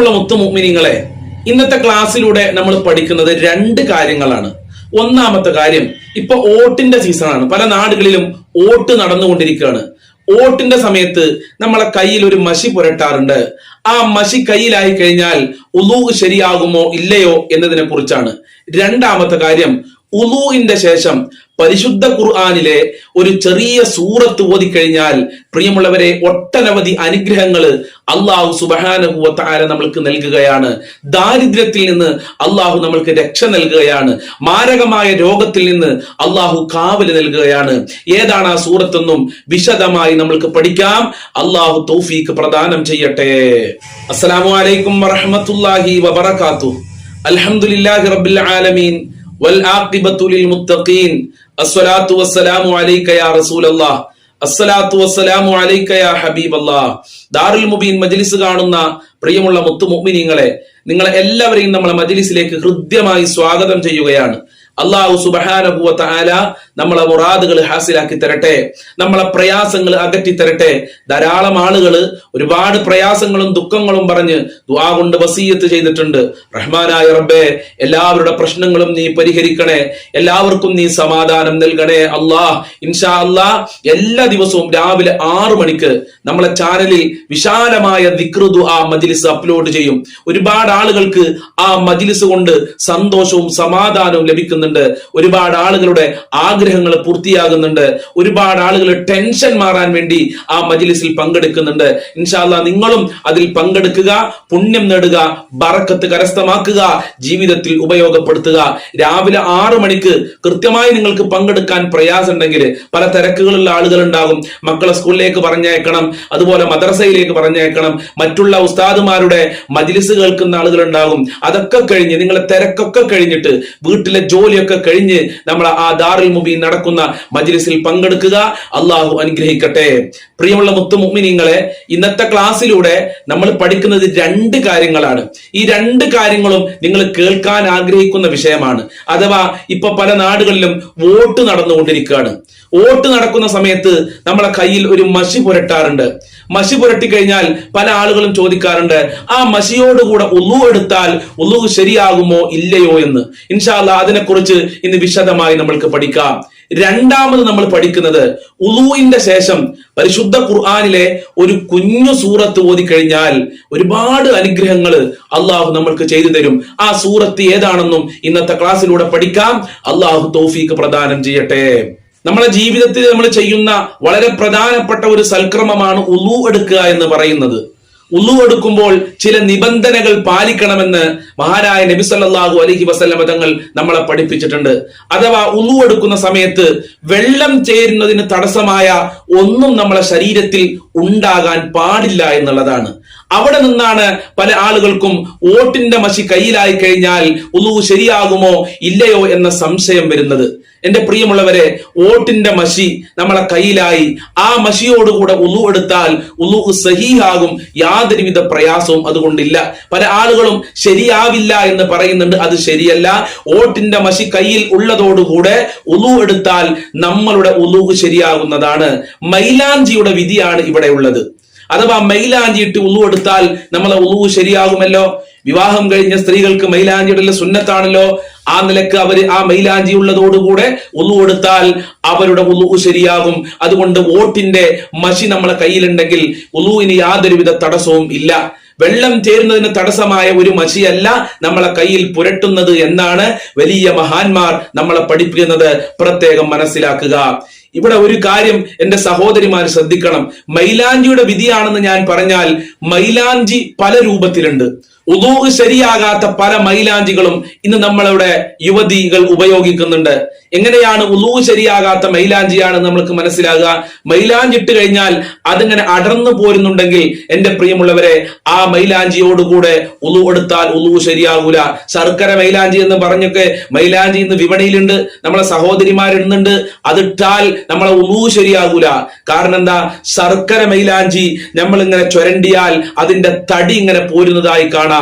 പ്രിയമുള്ള മുത്തുമുമിനിങ്ങളെ ഇന്നത്തെ ക്ലാസ്സിലൂടെ നമ്മൾ പഠിക്കുന്നത് രണ്ട് കാര്യങ്ങളാണ്. ഒന്നാമത്തെ കാര്യം ഇപ്പൊ ഓട്ടിന്റെ സീസണാണ്. പല നാടുകളിലും ഓട്ട് നടന്നുകൊണ്ടിരിക്കുകയാണ്. ഓട്ടിന്റെ സമയത്ത് നമ്മളെ കയ്യിൽ ഒരു മഷി പുരട്ടാറുണ്ട്. ആ മഷി കയ്യിലായി കഴിഞ്ഞാൽ ഉലൂ ശരിയാകുമോ ഇല്ലയോ എന്നതിനെ കുറിച്ചാണ് രണ്ടാമത്തെ കാര്യം ഉലൂഇന്റെ ശേഷം പരിശുദ്ധ ഖുർആാനിലെ ഒരു ചെറിയ സൂറത്ത് ഓതിക്കഴിഞ്ഞാൽ പ്രിയമുള്ളവരെ ഒട്ടനവധി അനുഗ്രഹങ്ങൾ അള്ളാഹു സുബഹാനുഭവത്താര നമ്മൾക്ക് നൽകുകയാണ്. ദാരിദ്ര്യത്തിൽ നിന്ന് അള്ളാഹു നമ്മൾക്ക് രക്ഷ നൽകുകയാണ്. മാരകമായ രോഗത്തിൽ നിന്ന് അള്ളാഹു കാവൽ നൽകുകയാണ്. ഏതാണ് ആ സൂറത്തെന്നും വിശദമായി നമ്മൾക്ക് പഠിക്കാം. അള്ളാഹു തൗഫീക്ക് പ്രദാനം ചെയ്യട്ടെ. അസ്സലാമു അലൈക്കും വറഹമത്തുല്ലാഹി വബറകാതുഹു. അൽഹംദുലില്ലാഹി റബ്ബിൽ ആലമീൻ. والعاقبة للمتقين الصلاة والسلام عليك يا رسول الله അസ്സലാത്തു വസ്സലാമു അലൈക യാ ഹബീബ് അല്ലാഹ് ദാറുൽ മുബീൻ മജ്ലിസ് കാണുന്ന പ്രിയമുള്ള മുത്തു മുഅ്മിനീങ്ങളെ നിങ്ങളെ എല്ലാവരെയും നമ്മളെ മജ്ലിസിലേക്ക് ഹൃദ്യമായി സ്വാഗതം ചെയ്യുകയാണ് അള്ളാഹു സുബഹാനഹു തആല നമ്മളെ മുറാദുകൾ ഹാസിലാക്കി തരട്ടെ നമ്മളെ പ്രയാസങ്ങൾ അകറ്റി തരട്ടെ. ധാരാളം ആളുകൾ ഒരുപാട് പ്രയാസങ്ങളും ദുഃഖങ്ങളും പറഞ്ഞ് ദുആ കൊണ്ട് വസീയത്ത് ചെയ്തിട്ടുണ്ട്. റഹ്മാനായ റബ്ബേ എല്ലാവരുടെ പ്രശ്നങ്ങളും നീ പരിഹരിക്കണേ. എല്ലാവർക്കും നീ സമാധാനം നൽകണേ. അള്ളാഹ് ഇൻഷാ അള്ളാഹ് എല്ലാ ദിവസവും രാവിലെ ആറു മണിക്ക് നമ്മളെ ചാനലിൽ വിശാലമായ വിക്രുതു ആ മജിലിസ് അപ്ലോഡ് ചെയ്യും. ഒരുപാട് ആളുകൾക്ക് ആ മജിലിസ് കൊണ്ട് സന്തോഷവും സമാധാനവും ലഭിക്കുന്നുണ്ട്. ഒരുപാട് ആളുകളുടെ ആഗ്രഹങ്ങൾ പൂർത്തിയാകുന്നുണ്ട്. ഒരുപാട് ആളുകൾ ടെൻഷൻ മാറാൻ വേണ്ടി ആ മജിലിസിൽ പങ്കെടുക്കുന്നുണ്ട്. ഇൻഷാല്ല നിങ്ങളും അതിൽ പങ്കെടുക്കുക പുണ്യം നേടുക ബറക്കത്ത് കരസ്ഥമാക്കുക ജീവിതത്തിൽ ഉപയോഗപ്പെടുത്തുക. രാവിലെ ആറു മണിക്ക് കൃത്യമായി നിങ്ങൾക്ക് പങ്കെടുക്കാൻ പ്രയാസമുണ്ടെങ്കിൽ പല തിരക്കുകളുള്ള ആളുകൾ ഉണ്ടാകും മക്കളെ സ്കൂളിലേക്ക് പറഞ്ഞയക്കണം അതുപോലെ മദ്രസയിലേക്ക് പറഞ്ഞയക്കണം. മറ്റുള്ള ഉസ്താദുമാരുടെ മജിലിസ് കേൾക്കുന്ന ആളുകൾ ഉണ്ടാകും അതൊക്കെ കഴിഞ്ഞ് നിങ്ങളെ തിരക്കൊക്കെ കഴിഞ്ഞിട്ട് വീട്ടിലെ ജോലിയൊക്കെ കഴിഞ്ഞ് നമ്മൾ ആ ദാറുൽ മുബീൻ നടക്കുന്ന മജ്ലിസിൽ പങ്കെടുക്കുക. അള്ളാഹു അനുഗ്രഹിക്കട്ടെ. പ്രിയമുള്ള മുത്തു മുഅ്മിനീങ്ങളെ ഇന്നത്തെ ക്ലാസ്സിലൂടെ നമ്മൾ പഠിക്കുന്നത് രണ്ട് കാര്യങ്ങളാണ്. ഈ രണ്ട് കാര്യങ്ങളും നിങ്ങൾ കേൾക്കാൻ ആഗ്രഹിക്കുന്ന വിഷയമാണ്. അഥവാ ഇപ്പൊ പല നാടുകളിലും വോട്ട് നടന്നുകൊണ്ടിരിക്കുകയാണ്. വോട്ട് നടക്കുന്ന സമയത്ത് നമ്മളെ കയ്യിൽ ഒരു മഷി പുരട്ടാറുണ്ട്. മഷി പുരട്ടി കഴിഞ്ഞാൽ പല ആളുകളും ചോദിക്കാറുണ്ട് ആ മഷിയോടുകൂടെ ഉള്ളു എടുത്താൽ ഉള്ളു ശരിയാകുമോ ഇല്ലയോ എന്ന്? ഇൻഷാല്ല അതിനെക്കുറിച്ച് ഇന്ന് വിശദമായി നമ്മൾക്ക് പഠിക്കാം. രണ്ടാമത് നമ്മൾ പഠിക്കുന്നത് ഉളുവിന്റെ ശേഷം പരിശുദ്ധ ഖുർആാനിലെ ഒരു കുഞ്ഞു സൂറത്ത് ഓതി കഴിഞ്ഞാൽ ഒരുപാട് അനുഗ്രഹങ്ങൾ അള്ളാഹു നമ്മൾക്ക് ചെയ്തു തരും. ആ സൂറത്ത് ഏതാണെന്നും ഇന്നത്തെ ക്ലാസ്സിലൂടെ പഠിക്കാം. അള്ളാഹു തൗഫീക്ക് പ്രദാനം ചെയ്യട്ടെ. നമ്മളെ ജീവിതത്തിൽ നമ്മൾ ചെയ്യുന്ന വളരെ പ്രധാനപ്പെട്ട ഒരു സൽക്രമമാണ് ഉളു എടുക്കുക എന്ന് പറയുന്നത്. ഉളു എടുക്കുമ്പോൾ ചില നിബന്ധനകൾ പാലിക്കണമെന്ന് മഹാനായ നബി സല്ലാഹു അലഹി വസല്ലമ തങ്ങൾ നമ്മളെ പഠിപ്പിച്ചിട്ടുണ്ട്. അഥവാ ഉളു എടുക്കുന്ന സമയത്ത് വെള്ളം ചേരുന്നതിന് തടസ്സമായ ഒന്നും നമ്മളെ ശരീരത്തിൽ ഉണ്ടാകാൻ പാടില്ല എന്നുള്ളതാണ്. അവിടെ നിന്നാണ് പല ആളുകൾക്കും വോട്ടിന്റെ മഷി കയ്യിലായി കഴിഞ്ഞാൽ ഉളു ശരിയാകുമോ ഇല്ലയോ എന്ന സംശയം വരുന്നത്. എന്റെ പ്രിയമുള്ളവരെ ഓട്ടിന്റെ മഷി നമ്മളെ കയ്യിലായി. ആ മഷിയോടുകൂടെ ഉളു എടുത്താൽ ഉളു സഹീഹാകും. യാതൊരുവിധ പ്രയാസവും അതുകൊണ്ടില്ല. പല ആളുകളും ശരിയാവില്ല എന്ന് പറയുന്നുണ്ട് അത് ശരിയല്ല. ഓട്ടിന്റെ മഷി കയ്യിൽ ഉള്ളതോടുകൂടെ ഉളു എടുത്താൽ നമ്മളുടെ ഉളു ശരിയാകുന്നതാണ്. മൈലാഞ്ചിയുടെ വിധിയാണ് ഇവിടെ ഉള്ളത്. അഥവാ മൈലാഞ്ചിയിട്ട് ഉളു എടുത്താൽ നമ്മളെ ഉളു ശരിയാകുമല്ലോ? വിവാഹം കഴിഞ്ഞ സ്ത്രീകൾക്ക് മൈലാഞ്ചിയുടെ സുന്നത്താണല്ലോ. ആ നിലയ്ക്ക് അവർ ആ മൈലാഞ്ചി ഉള്ളതോടുകൂടെ ഒന്നു കൊടുത്താൽ അവരുടെ ഒന്നു ശരിയാകും. അതുകൊണ്ട് വോട്ടിന്റെ മഷി നമ്മളെ കയ്യിലുണ്ടെങ്കിൽ ഒന്നുവിന് യാതൊരുവിധ തടസ്സവും ഇല്ല. വെള്ളം ചേരുന്നതിന് തടസ്സമായ ഒരു മഷിയല്ല നമ്മളെ കയ്യിൽ പുരട്ടുന്നത് എന്നാണ് വലിയ മഹാന്മാർ നമ്മളെ പഠിപ്പിക്കുന്നത്. പ്രത്യേകം മനസ്സിലാക്കുക. ഇവിടെ ഒരു കാര്യം എന്റെ സഹോദരിമാർ ശ്രദ്ധിക്കണം. മൈലാഞ്ചിയുടെ വിധിയാണെന്ന് ഞാൻ പറഞ്ഞാൽ മൈലാഞ്ചി പല രൂപത്തിലുണ്ട്. ഉദൂ ശരിയാകാത്ത പല മൈലാഞ്ചികളും ഇന്ന് നമ്മളുടെ യുവതികൾ ഉപയോഗിക്കുന്നുണ്ട്. എങ്ങനെയാണ് ഉദൂഹ് ശരിയാകാത്ത മൈലാഞ്ചിയാണ് നമ്മൾക്ക് മനസ്സിലാകുക? മൈലാഞ്ചി ഇട്ട് കഴിഞ്ഞാൽ അതിങ്ങനെ അടർന്നു പോരുന്നുണ്ടെങ്കിൽ എന്റെ പ്രിയമുള്ളവരെ ആ മൈലാഞ്ചിയോടുകൂടെ ഉദൂ എടുത്താൽ ഉദൂ ശരിയാകൂല. ശർക്കര മൈലാഞ്ചി എന്ന് പറഞ്ഞൊക്കെ മൈലാഞ്ചി ഇന്ന് വിപണിയിലുണ്ട് നമ്മളെ സഹോദരിമാരിടുന്നുണ്ട്. അതിട്ടാൽ നമ്മളെ ഉളു ശരിയാകൂല. കാരണം എന്താ ശർക്കര മൈലാഞ്ചി നമ്മൾ ഇങ്ങനെ ചുരണ്ടിയാൽ അതിന്റെ തടി ഇങ്ങനെ പോരുന്നതായി കാണാം.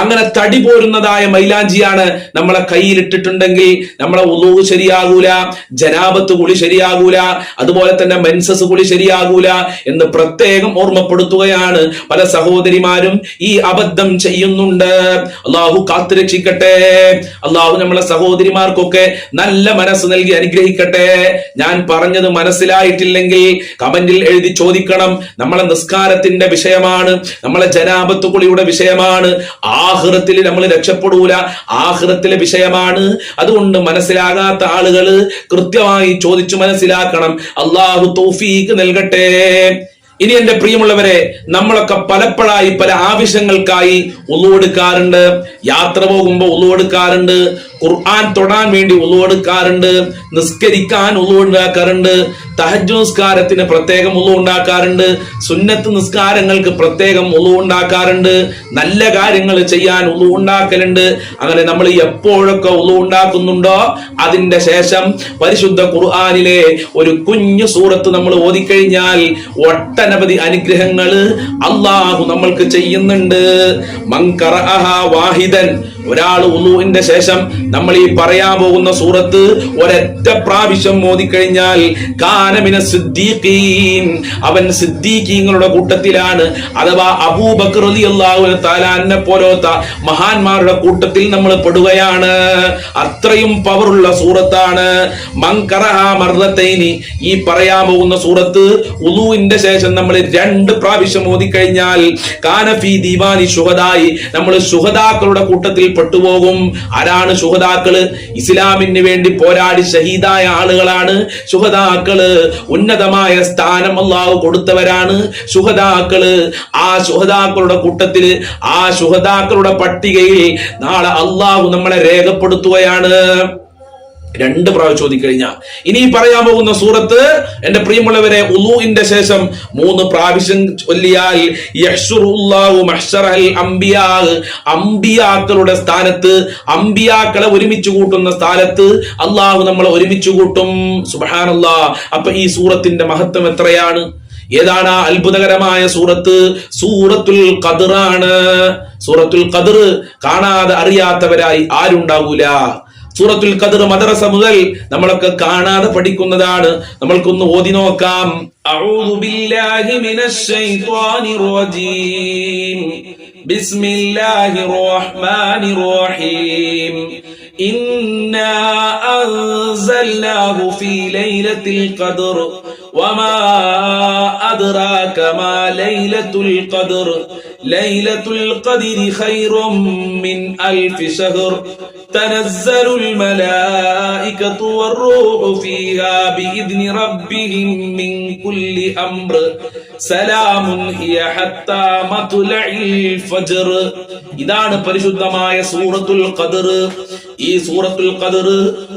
അങ്ങനെ തടി പോരുന്നതായ മൈലാഞ്ചിയാണ് നമ്മളെ കയ്യിലിട്ടിട്ടുണ്ടെങ്കിൽ നമ്മളെ ഉളു ശരിയാകൂല ജനാപത്ത് കുളി ശരിയാകൂല അതുപോലെ തന്നെ മെൻസസ് കുളി ശരിയാകൂല എന്ന് പ്രത്യേകം ഓർമ്മപ്പെടുത്തുകയാണ് പല സഹോദരിമാരും ഈ അബദ്ധം ചെയ്യുന്നുണ്ട്. അള്ളാഹു കാത്തുരക്ഷിക്കട്ടെ അള്ളാഹു നമ്മളെ സഹോദരിമാർക്കൊക്കെ നല്ല മനസ്സ് നൽകി അനുഗ്രഹിക്കട്ടെ. ഞാൻ പറഞ്ഞത് മനസ്സിലായിട്ടില്ലെങ്കിൽ കമന്റിൽ എഴുതി ചോദിക്കണം. നമ്മളെ നിസ്കാരത്തിന്റെ വിഷയമാണ് നമ്മളെ ജനാപത്ത് കുളിയുടെ വിഷയമാണ് ആഹൃത്തിൽ നമ്മൾ രക്ഷപ്പെടൂല. ആഹൃത്തിലെ വിഷയമാണ്. അതുകൊണ്ട് മനസ്സിലാകാത്ത ആളുകൾ കൃത്യമായി ചോദിച്ചു മനസ്സിലാക്കണം. അള്ളാഹു തൗഫീക്ക് നൽകട്ടെ. ഇനി എന്റെ പ്രിയമുള്ളവരെ നമ്മളൊക്കെ പലപ്പോഴായി പല ആവശ്യങ്ങൾക്കായി ഉള്ളുവെടുക്കാറുണ്ട് യാത്ര പോകുമ്പോൾ ഉള്ളുവെടുക്കാറുണ്ട് ഖുർആൻ തൊടാൻ വേണ്ടി ഉള്ളുവെടുക്കാറുണ്ട് നിസ്കരിക്കാൻ ഉള്ളുണ്ടാക്കാറുണ്ട് തഹജ് നിസ്കാരത്തിന് പ്രത്യേകം ഉളു ഉണ്ടാക്കാറുണ്ട്. സുന്നത്ത് നിസ്കാരങ്ങൾക്ക് പ്രത്യേകം ഉളു ഉണ്ടാക്കാറുണ്ട്. നല്ല കാര്യങ്ങൾ ചെയ്യാൻ ഉളു ഉണ്ടാക്കലുണ്ട്. അങ്ങനെ നമ്മൾ എപ്പോഴൊക്കെ ഉളു ഉണ്ടാക്കുന്നുണ്ടോ അതിന്റെ ശേഷം പരിശുദ്ധ ഖുർആനിലെ ഒരു കുഞ്ഞു സൂറത്ത് നമ്മൾ ഓതിക്കഴിഞ്ഞാൽ ഒട്ടനവധി അനുഗ്രഹങ്ങൾ അള്ളാഹു നമ്മൾക്ക് ചെയ്യുന്നുണ്ട്. മങ്കറഅഹ വാഹിദൻ ഒരാൾ ഉളുവിന്റെ ശേഷം നമ്മൾ ഈ പറയാൻ പോകുന്ന സൂറത്ത് ഒരൊറ്റ പ്രാവശ്യം ഓതിക്കഴിഞ്ഞാൽ കാ അവൻ സിദ്ദീഖീങ്ങളുടെ കൂട്ടത്തിലാണ്. അഥവാ അബൂബക്കർ താലാനെ പോലത്തെ മഹാന്മാരുടെ കൂട്ടത്തിൽ നമ്മൾ പെടുകയാണ്. അത്രയും പവറുള്ള സൂറത്താണ്. മർദത്തൈനി ഈ പറയാൻ പോകുന്ന സൂറത്ത് ഉദുവിന്റെ ശേഷം നമ്മൾ രണ്ട് പ്രാവശ്യം ഓതിക്കഴിഞ്ഞാൽ കാനഫി ദീവാനി ശുഹദായി. നമ്മൾ ശുഹദാക്കളുടെ കൂട്ടത്തിൽ പെട്ടുപോകും. ആരാണ് ശുഹദാക്കൾ? ഇസ്ലാമിന് വേണ്ടി പോരാടി ഷഹീദായ ആളുകളാണ് ശുഹദാക്കൾ. ഉന്നതമായ സ്ഥാനം അള്ളാഹു കൊടുത്തവരാണ് സുഹതാക്കൾ ആ സുഹദാക്കളുടെ കൂട്ടത്തിൽ ആ സുഹദാക്കളുടെ പട്ടികയിൽ നാളെ അള്ളാഹു നമ്മളെ രേഖപ്പെടുത്തുകയാണ്. രണ്ട് പ്രാവശ്യം ചോദിക്കഴിഞ്ഞാൽ ഇനി പറയാൻ പോകുന്ന സൂറത്ത് എന്റെ പ്രിയമുള്ളവരെ ഉലൂഇന്റെ ശേഷം മൂന്ന് പ്രാവശ്യം ചൊല്ലിയാൽ അംബിയാക്കളുടെ സ്ഥാനത്ത് അമ്പിയാക്കളെ ഒരുമിച്ച് കൂട്ടുന്ന സ്ഥാനത്ത് അള്ളാഹു നമ്മളെ ഒരുമിച്ച് കൂട്ടും. സുബഹാനല്ലാ അപ്പൊ ഈ സൂറത്തിന്റെ മഹത്വം എത്രയാണ്? ഏതാണ് ആ അത്ഭുതകരമായ സൂറത്ത്? സൂറത്തുൽ ഖദറാണ്. സൂറത്തുൽ ഖദർ കാണാതെ അറിയാത്തവരായി ആരുണ്ടാകൂല സൂറത്തുൽ ഖദർ മദ്രസ മുതൽ നമ്മളൊക്കെ കാണാതെ പഠിക്കുന്നതാണ് നമ്മൾക്കൊന്ന് ഓതി നോക്കാം അഊദു ബില്ലാഹി മിനശ് ശൈത്വാനിർ റജീം ബിസ്മില്ലാഹിർ റഹ്മാനിർ റഹീം إنا أنزلناه في ليلة القدر وما أدراك ما ليلة القدر ليلة القدر خير من ألف شهر تنزل الملائكة والروح فيها بإذن ربهم من كل أمر سلام هي حتى مطلع الفجر ഇതാണ് പരിശുദ്ധമായ സൂറത്തുൽ ഖദർ ഈ സൂറത്തുൽ ഖദർ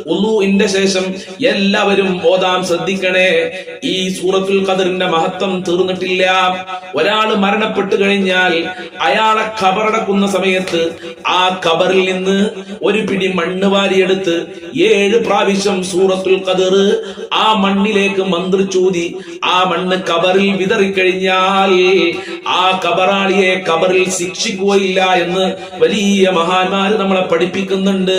ഉള്ളൂന്റെ ശേഷം എല്ലാവരും ഓതാൻ ശ്രദ്ധിക്കണേ ഈ സൂറത്തുൽ ഖദറിന്റെ മഹത്വം തീർന്നിട്ടില്ല ഒരാൾ മരണപ്പെട്ടു കഴിഞ്ഞാൽ അയാളെ ഖബറടക്കുന്ന സമയത്ത് ആ ഖബറിൽ നിന്ന് ഒരു പിടി മണ്ണ് വാരിയെടുത്ത് ഏഴ് പ്രാവശ്യം സൂറത്തുൽ കതിർ ആ മണ്ണിലേക്ക് മന്ത്രിച്ചൂതി ആ മണ്ണ് കബറിൽ വിതറിക്കഴിഞ്ഞാൽ ആ കബറാളിയെ കബറിൽ ശിക്ഷിക്കുകയില്ല എന്ന് വലിയ മഹാന്മാര് നമ്മളെ പഠിപ്പിക്കുന്നുണ്ട്.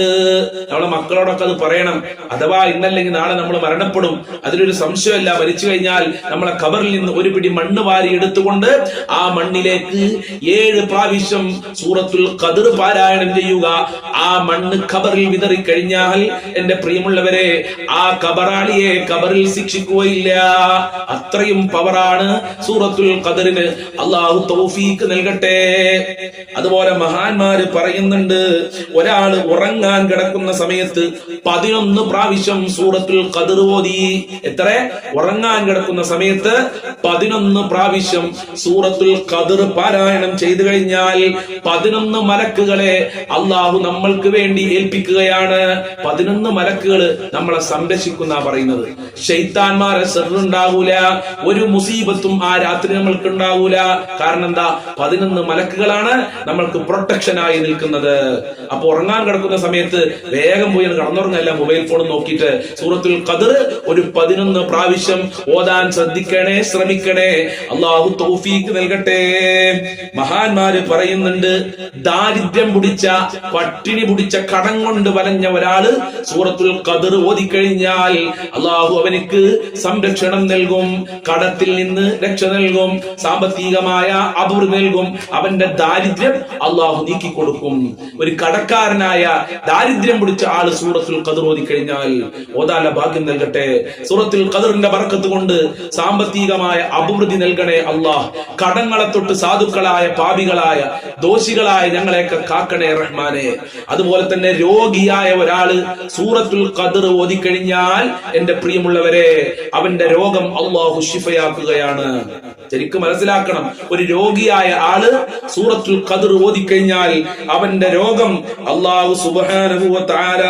നമ്മളെ മക്കളോടൊക്കെ അത് പറയണം. അഥവാ ഇന്നല്ലെങ്കിൽ നാളെ നമ്മൾ മരണപ്പെടും. അതിലൊരു സംശയമല്ല. മരിച്ചു കഴിഞ്ഞാൽ നമ്മളെ കബറിൽ നിന്ന് ഒരു പിടി മണ്ണ് വാരി എടുത്തുകൊണ്ട് ആ മണ്ണിലേക്ക് ഏഴ് പ്രാവശ്യം സൂറത്തുൽ കതിർ പാരായണം ചെയ്യുക. ആ മണ്ണ് ഖബറിൽ വിതറി കഴിഞ്ഞാൽ എന്റെ പ്രിയമുള്ളവരെ ആ ഖബറാളിയെ ഖബറിൽ ശിക്ഷിക്കുകയില്ല. അത്രയും പവറാണ് സൂറത്തുൽ ഖദറിന്. അള്ളാഹു തൗഫീക്ക് നൽകട്ടെ. അതുപോലെ മഹാന്മാര് പറയുന്നുണ്ട് ഒരാൾ ഉറങ്ങാൻ കിടക്കുന്ന സമയത്ത് പതിനൊന്ന് പ്രാവശ്യം സൂറത്തുൽ ഖദർ ഓതി. എത്ര? ഉറങ്ങാൻ കിടക്കുന്ന സമയത്ത് പതിനൊന്ന് പ്രാവശ്യം സൂറത്തുൽ ഖദർ പാരായണം ചെയ്തു കഴിഞ്ഞാൽ പതിനൊന്ന് മലക്കുകളെ അള്ളാഹു നമ്മൾക്ക് വേണ്ടി ഏൽപ്പിക്കുകയാണ്. പതിനൊന്ന് മലക്കുകൾ നമ്മളെ സംരക്ഷിക്കുന്ന പറയുന്നത്. ഷെയ്ത്താൻമാരെ സെറുണ്ടാകൂല ഒരു മുസീബത്തും ആ രാത്രി നമ്മൾക്ക് ഉണ്ടാവൂല കാരണം എന്താ? പതിനൊന്ന് മലക്കുകളാണ് നമ്മൾക്ക് പ്രൊട്ടക്ഷനായി നിൽക്കുന്നത്. അപ്പൊ ഉറങ്ങാൻ കിടക്കുന്ന സമയത്ത് വേഗം പോയി കടന്നുറങ്ങല്ല. മൊബൈൽ ഫോൺ നോക്കിയിട്ട് സൂറത്തുൽ കതിർ ഒരു പതിനൊന്ന് പ്രാവശ്യം ഓതാൻ ശ്രദ്ധിക്കണേ ശ്രമിക്കണേ. അള്ളാഹു തൗഫീക്ക് നൽകട്ടെ. മഹാന്മാര് പറയുന്നുണ്ട് ദാരിദ്ര്യം പിടിച്ച പട്ടിണി പിടിച്ച കടം കൊണ്ട് വലഞ്ഞ ഒരാൾ സൂറത്തുൽ ഖദർ ഓതിക്കഴിഞ്ഞാൽ അള്ളാഹു അവനിക്ക് സംരക്ഷണം നൽകും കടത്തിൽ നിന്ന് രക്ഷ നൽകും സാമ്പത്തികമായ അഭിവൃദ്ധി നൽകും. അവന്റെ ദാരിദ്ര്യം അള്ളാഹു നീക്കി കൊടുക്കും ഒരു കടക്കാരനായ ദാരിദ്ര്യം പിടിച്ച ആൾ സൂറത്തുൽ ഖദർ ഓതിക്കഴിഞ്ഞാൽ ഓതാല ഭാഗ്യം നൽകട്ടെ. സൂറത്തുൽ ഖദറിന്റെ ബർക്കത്ത് കൊണ്ട് സാമ്പത്തികമായ അഭിവൃദ്ധി നൽകണേ അള്ളാഹ്. കടങ്ങളെ തൊട്ട് സാധുക്കളായ പാപികളായ ദോഷികളായ ഞങ്ങളെയൊക്കെ കാക്കണേ റഹ്മാനെ. അതുപോലെ തന്നെ രോഗിയായ ഒരാൾ സൂറത്തുൽ ഖദർ ഓതിക്കഴിഞ്ഞാൽ എന്റെ പ്രിയമുള്ളവരെ അവന്റെ രോഗം അള്ളാഹു ഷിഫയാക്കുകയാണ് ശരിക്കും മനസ്സിലാക്കണം ഒരു രോഗിയായ ആൾ സൂറത്തുൽ ഖദർ ഓതിക്കഴിഞ്ഞാൽ അവന്റെ രോഗം അള്ളാഹു സുബ്ഹാനഹു വ തആല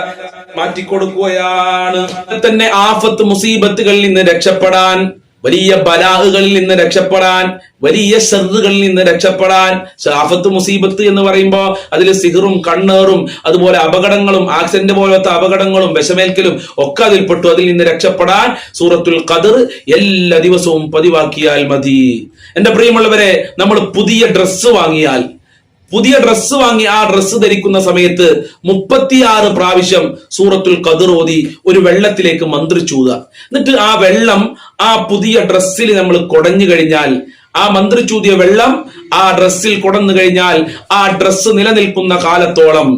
മാറ്റിക്കൊടുക്കുകയാണ്. തന്നെ ആഫത്ത് മുസീബത്തുകളിൽ നിന്ന് രക്ഷപ്പെടാൻ വലിയ ബലാഹുകളിൽ നിന്ന് രക്ഷപ്പെടാൻ വലിയ ഷെറുകളിൽ നിന്ന് രക്ഷപ്പെടാൻ ഷാഫത്ത് മുസീബത്ത് എന്ന് പറയുമ്പോൾ അതിൽ സിഹറും കണ്ണേറും അതുപോലെ അപകടങ്ങളും ആക്സിഡന്റ് പോലത്തെ അപകടങ്ങളും വിഷമേൽക്കലും ഒക്കെ അതിൽപ്പെട്ടു അതിൽ നിന്ന് രക്ഷപ്പെടാൻ സൂറത്തുൽ ഖദർ എല്ലാ ദിവസവും പതിവാക്കിയാൽ മതി. എന്റെ പ്രിയമുള്ളവരെ നമ്മൾ പുതിയ ഡ്രസ്സ് വാങ്ങിയാൽ പുതിയ ഡ്രസ്സ് വാങ്ങി ആ ഡ്രസ്സ് ധരിക്കുന്ന സമയത്ത് മുപ്പത്തിയാറ് പ്രാവശ്യം സൂറത്തുൽ കതിറോതി ഓതി ഒരു വെള്ളത്തിലേക്ക് മന്ത്രിച്ചൂത എന്നിട്ട് ആ വെള്ളം ആ പുതിയ ഡ്രസ്സിൽ നമ്മൾ കുടഞ്ഞു കഴിഞ്ഞാൽ ആ മന്ത്രിച്ചൂതിയ വെള്ളം ആ ഡ്രസ്സിൽ കുടന്നു കഴിഞ്ഞാൽ ആ ഡ്രസ്സ് നിലനിൽക്കുന്ന കാലത്തോളം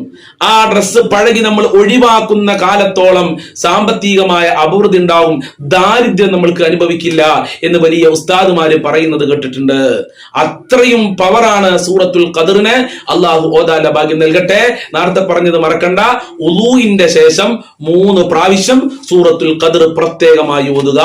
ആ ഡ്രസ്സ് പഴകി നമ്മൾ ഒഴിവാക്കുന്ന കാലത്തോളം സാമ്പത്തികമായ അഭിവൃദ്ധി ഉണ്ടാവും ദാരിദ്ര്യം നമ്മൾക്ക് അനുഭവിക്കില്ല എന്ന് വലിയ ഉസ്താദുമാര് പറയുന്നത് കേട്ടിട്ടുണ്ട്. അത്രയും പവറാണ് സൂറത്തുൽ ഖദറിന്. അള്ളാഹു ഓതാല ഭാഗ്യം നൽകട്ടെ. നേരത്തെ പറഞ്ഞത് മറക്കണ്ട. ഉലൂഹിന്റെ ശേഷം മൂന്ന് പ്രാവശ്യം സൂറത്തുൽ ഖദർ പ്രത്യേകമായി ഓതുക.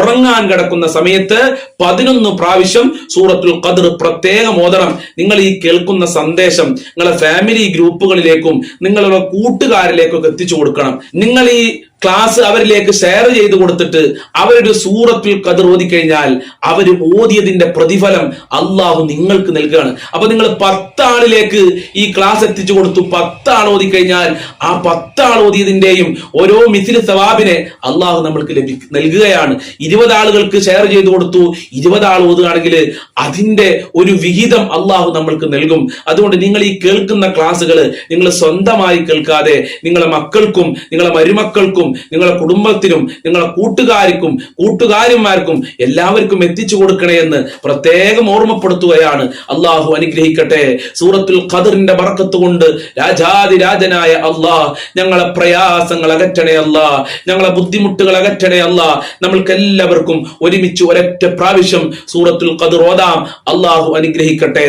ഉറങ്ങാൻ കിടക്കുന്ന സമയത്ത് പതിനൊന്ന് പ്രാവശ്യം സൂറത്തുൽ ഖദർ പ്രത്യേകം ഓതണം നിങ്ങൾ ഈ കേൾക്കുന്ന സന്ദേശം നിങ്ങളെ ഫാമിലി ഗ്രൂപ്പുകളിലേക്കും നിങ്ങളുടെ കൂട്ടുകാരിലേക്കൊക്കെ എത്തിച്ചു കൊടുക്കണം. നിങ്ങൾ ഈ ക്ലാസ് അവരിലേക്ക് ഷെയർ ചെയ്ത് കൊടുത്തിട്ട് അവരൊരു സൂറത്തിൽ ഖദർ ഓതിക്കഴിഞ്ഞാൽ അവർ ഓതിയതിന്റെ പ്രതിഫലം അള്ളാഹു നിങ്ങൾക്ക് നൽകുകയാണ്. അപ്പൊ നിങ്ങൾ പത്താളിലേക്ക് ഈ ക്ലാസ് എത്തിച്ചു കൊടുത്തു പത്താൾ ഓതിക്കഴിഞ്ഞാൽ ആ പത്താൾ ഓതിയതിന്റെയും ഓരോ മിഥിൽ സവാബിനെ അള്ളാഹു നമ്മൾക്ക് ലഭി നൽകുകയാണ്. ഇരുപത് ആളുകൾക്ക് ഷെയർ ചെയ്ത് കൊടുത്തു ഇരുപത് ആൾ ഓതുകയാണെങ്കിൽ അതിന്റെ ഒരു വിഹിതം അള്ളാഹു നമ്മൾക്ക് നൽകും. അതുകൊണ്ട് നിങ്ങൾ ഈ കേൾക്കുന്ന ക്ലാസ്സുകൾ നിങ്ങൾ സ്വന്തമായി കേൾക്കാതെ നിങ്ങളെ മക്കൾക്കും നിങ്ങളെ മരുമക്കൾക്കും നിങ്ങളെ കുടുംബത്തിനും നിങ്ങളുടെ കൂട്ടുകാർക്കും കൂട്ടുകാരന്മാർക്കും എല്ലാവർക്കും എത്തിച്ചു കൊടുക്കണേ എന്ന് പ്രത്യേകം ഓർമ്മപ്പെടുത്തുകയാണ്. അള്ളാഹു അനുഗ്രഹിക്കട്ടെ. സൂറത്തുൽ ഖദറിന്റെ ബറക്കത്ത് കൊണ്ട് രാജാതിരാജനായ അള്ളാഹ് ഞങ്ങളെ പ്രയാസങ്ങൾ അകറ്റണേ അല്ലാ ഞങ്ങളെ ബുദ്ധിമുട്ടുകൾ അകറ്റണേ അല്ലാ നമ്മൾക്ക് എല്ലാവർക്കും ഒരുമിച്ച് ഒരൊറ്റ പ്രാവശ്യം സൂറത്തുൽ ഖദർ ഓതാം. അള്ളാഹു അനുഗ്രഹിക്കട്ടെ.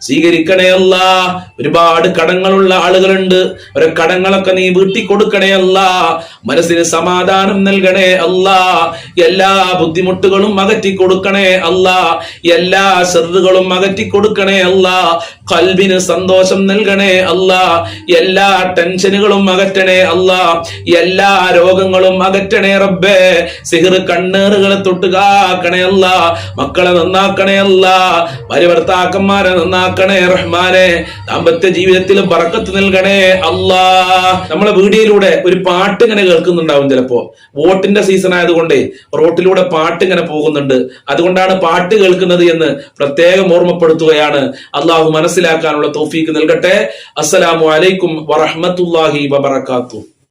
സ്വീകരിക്കണേ അല്ല ഒരുപാട് കടങ്ങളുള്ള ആളുകളുണ്ട്. അവരെ കടങ്ങളൊക്കെ നീ വീട്ടി കൊടുക്കണേ മനസ്സിന് സമാധാനം നൽകണേ അല്ല എല്ലാ ബുദ്ധിമുട്ടുകളും അകറ്റി കൊടുക്കണേ അല്ല എല്ലാ ശ്രദ്ധകളും അകറ്റി കൊടുക്കണേ അല്ല കൽവിന് സന്തോഷം നൽകണേ അല്ല എല്ലാ ടെൻഷനുകളും അകറ്റണേ അല്ല എല്ലാ രോഗങ്ങളും അകറ്റണേ റബ്ബേ. സിഹർ കണ്ണേറുകളെ തൊട്ടുകാക്കണേ അല്ല മക്കളെ നന്നാക്കണേ അല്ല ഭാര്യ ഭർത്താക്കന്മാരെ എളുപ്പമാക്കണേ റഹ്മാനെ. ദാമ്പത്യ ജീവിതത്തിൽ ബറക്കത്ത് നൽകണേ. അല്ലാ. നമ്മളെ വീഡിയോയിലൂടെ ഒരു പാട്ട് ഇങ്ങനെ കേൾക്കുന്നുണ്ടാവും ചിലപ്പോ. വോട്ടിന്റെ സീസൺ ആയതുകൊണ്ട് റോട്ടിലൂടെ പാട്ട് ഇങ്ങനെ പോകുന്നുണ്ട്. അതുകൊണ്ടാണ് പാട്ട് കേൾക്കുന്നത് എന്ന് പ്രത്യേകം ഓർമ്മപ്പെടുത്തുകയാണ്. അള്ളാഹു മനസ്സിലാക്കാനുള്ള തോഫീക്ക് നൽകട്ടെ. അസ്സലാമു അലൈക്കും വറഹ്മത്തുള്ളാഹി വബറകാതുഹു.